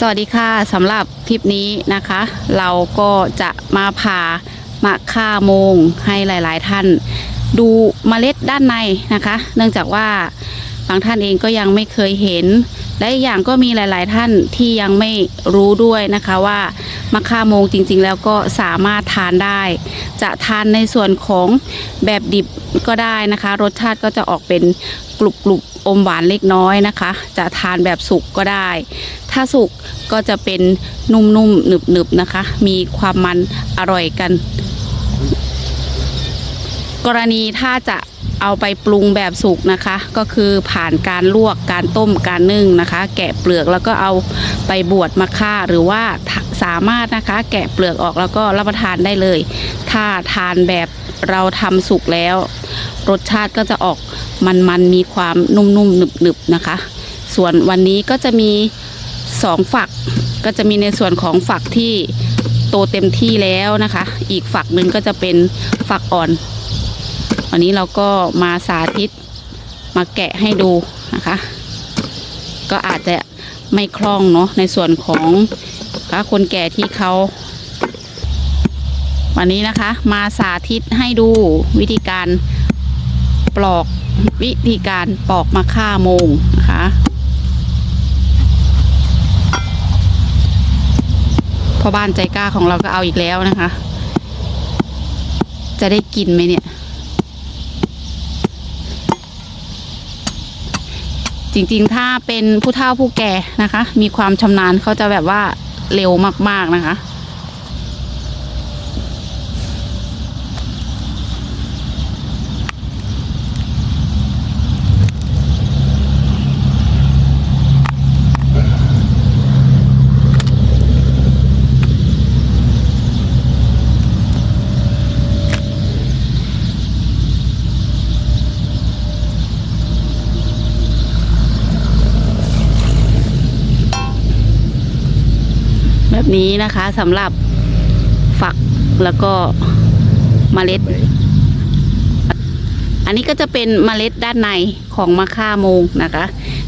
สวัสดีค่ะสำหรับคลิปนี้นะคะ เราก็จะมาผ่ามะค่าโมงให้หลาย ๆ ท่านดูเมล็ดด้านในนะคะ เนื่องจากว่าบางท่านเองก็ยังไม่เคยเห็น และอีกอย่างก็มีหลาย ๆ ท่านที่ยังไม่รู้ด้วยนะคะว่ามะค่าโมงจริง ๆ แล้วก็สามารถทานได้ จะทานในส่วนของแบบดิบก็ได้นะคะ รสชาติก็จะออกเป็นกรุบกรุบ อมหวานเล็กน้อยนะคะ จะทานแบบสุกก็ได้ ถ้าสุกก็จะเป็นนุ่มๆหนึบๆนะคะ มีความมันอร่อยกัน กรณีถ้าจะเอาไปปรุงแบบสุกนะคะ ก็คือผ่านการลวกการต้มการนึ่งนะคะ แกะเปลือกแล้วก็เอาไปบวชมาฆ่าหรือว่าสามารถนะคะ แกะเปลือกออกแล้วก็รับประทานได้เลย ถ้าทานแบบเราทำสุกแล้ว รสชาติก็จะออก มันๆมีความนุ่มๆหนึบๆนะคะ ส่วนวันนี้ก็จะมีสองฝัก ก็จะมีในส่วนของฝักที่โตเต็มที่แล้วนะคะ อีกฝักหนึ่งก็จะเป็นฝักอ่อน วันนี้เราก็มาสาธิตมาแกะให้ดูนะคะ ก็อาจจะไม่คล่องเนาะในส่วนของคนแก่ที่เขาวันนี้นะคะมาสาธิตให้ดูวิธีการปลอก วิธีการปอกมะข่าโมงนะคะพ่อบ้านใจกล้าของเราก็เอาอีกแล้วนะคะ จะได้กินไหมเนี่ย จริงๆ ถ้าเป็นผู้เฒ่าผู้แก่นะคะ มีความชำนาญเขาจะแบบว่าเร็วมากๆนะคะ แบบนี้นะคะสำหรับฝักแล้วก็เมล็ด อันนี้ก็จะเป็นเมล็ดด้านในของมะข่าโมงนะคะ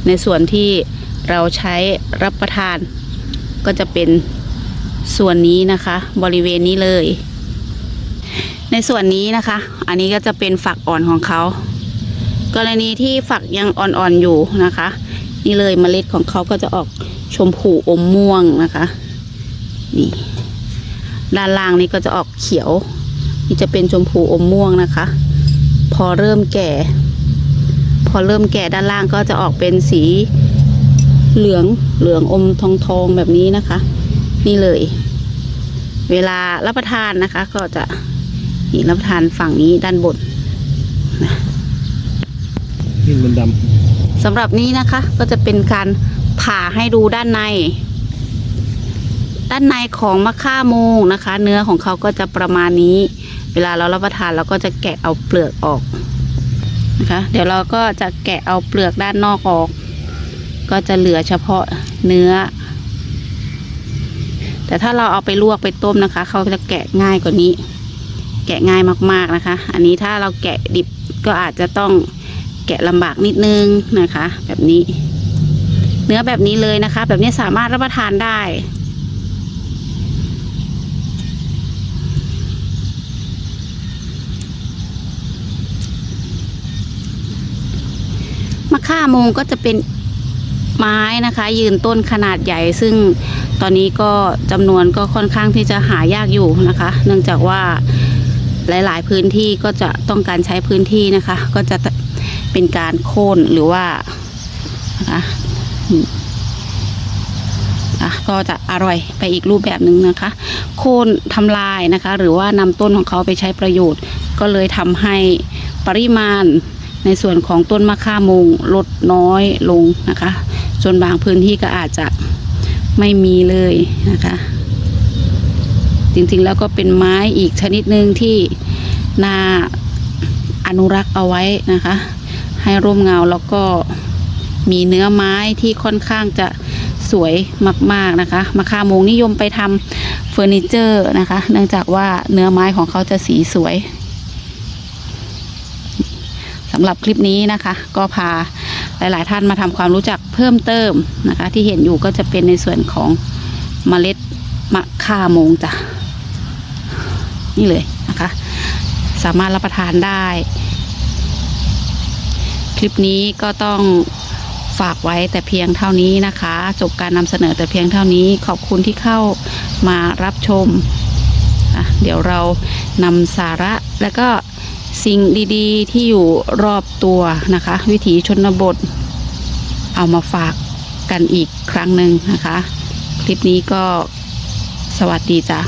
ในส่วนที่เราใช้รับประทานก็จะเป็นส่วนนี้นะคะ บริเวณนี้เลย ในส่วนนี้นะคะ อันนี้ก็จะเป็นฝักอ่อนของเขา กรณีที่ฝักยังอ่อนๆอยู่นะคะ นี่เลยเมล็ดของเขาก็จะออกชมพูอมม่วงนะคะ นี่ ด้านล่างนี่ก็จะออกเขียว นี่จะเป็นชมพูอมม่วงนะคะ พอเริ่มแก่ พอเริ่มแก่ด้านล่างก็จะออกเป็นสีเหลืองเหลืองอมทองทองๆแบบนี้นะคะ นี่เลย เวลารับประทานนะคะ ก็จะนี่รับประทานฝั่งนี้ด้านบนนี่มันดสำหรับนี้นะคะก็จะเป็นการผ่าให้ดูด้านใน ด้านในของมะข่าโมงนะคะ เนื้อของเขาก็จะประมาณนี้ เวลาเรารับประทานเราก็จะแกะเอาเปลือกออกนะคะ เดี๋ยวเราก็จะแกะเอาเปลือกด้านนอกออก ก็จะเหลือเฉพาะเนื้อ แต่ถ้าเราเอาไปลวกไปต้มนะคะ เขาจะแกะง่ายกว่านี้ แกะง่ายมากๆนะคะ อันนี้ถ้าเราแกะดิบก็อาจจะต้องแกะลำบากนิดนึงนะคะ แบบนี้ เนื้อแบบนี้เลยนะคะ แบบนี้สามารถรับประทานได้าโมงก็จะเป็นไม้นะคะ ยืนต้นขนาดใหญ่ ซึ่งตอนนี้ก็จำนวนก็ค่อนข้างที่จะหายากอยู่นะคะ เนื่องจากว่าหลาย ๆ พื้นที่ก็จะต้องการใช้พื้นที่นะคะ ก็จะเป็นการโค่นหรือว่านะคะอะก็จะอร่อยไปอีกรูปแบบหนึ่งนะคะ โค่นทำลายนะคะ หรือว่านำต้นของเขาไปใช้ประโยชน์ ก็เลยทำให้ปริมาณ ในส่วนของต้นมะข่ามงลดน้อยลงนะคะจนบางพื้นที่ก็อาจจะไม่มีเลยนะคะ จริงๆแล้วก็เป็นไม้อีกชนิดหนึ่งที่น่าอนุรักษ์เอาไว้นะคะ ให้ร่มเงาแล้วก็มีเนื้อไม้ที่ค่อนข้างจะสวยมากๆนะคะมะข่ามงนิยมไปทำเฟอร์นิเจอร์นะคะ เนื่องจากว่าเนื้อไม้ของเขาจะสีสวย สำหรับคลิปนี้นะคะ ก็พาหลาย ๆ ท่านมาทำความรู้จักเพิ่มเติมนะคะ ที่เห็นอยู่ก็จะเป็นในส่วนของเมล็ดมะข่ามงจ้ะนี่เลยนะคะ สามารถรับประทานได้ คลิปนี้ก็ต้องฝากไว้แต่เพียงเท่านี้นะคะ จบการนำเสนอแต่เพียงเท่านี้ขอบคุณที่เข้ามารับชม เดี๋ยวเรานำสาระและก็ สิ่งดีๆ ที่อยู่รอบตัวนะคะ วิถีชนบท เอามาฝากกันอีกครั้งหนึ่งนะคะ คลิปนี้ก็สวัสดีจ้ะ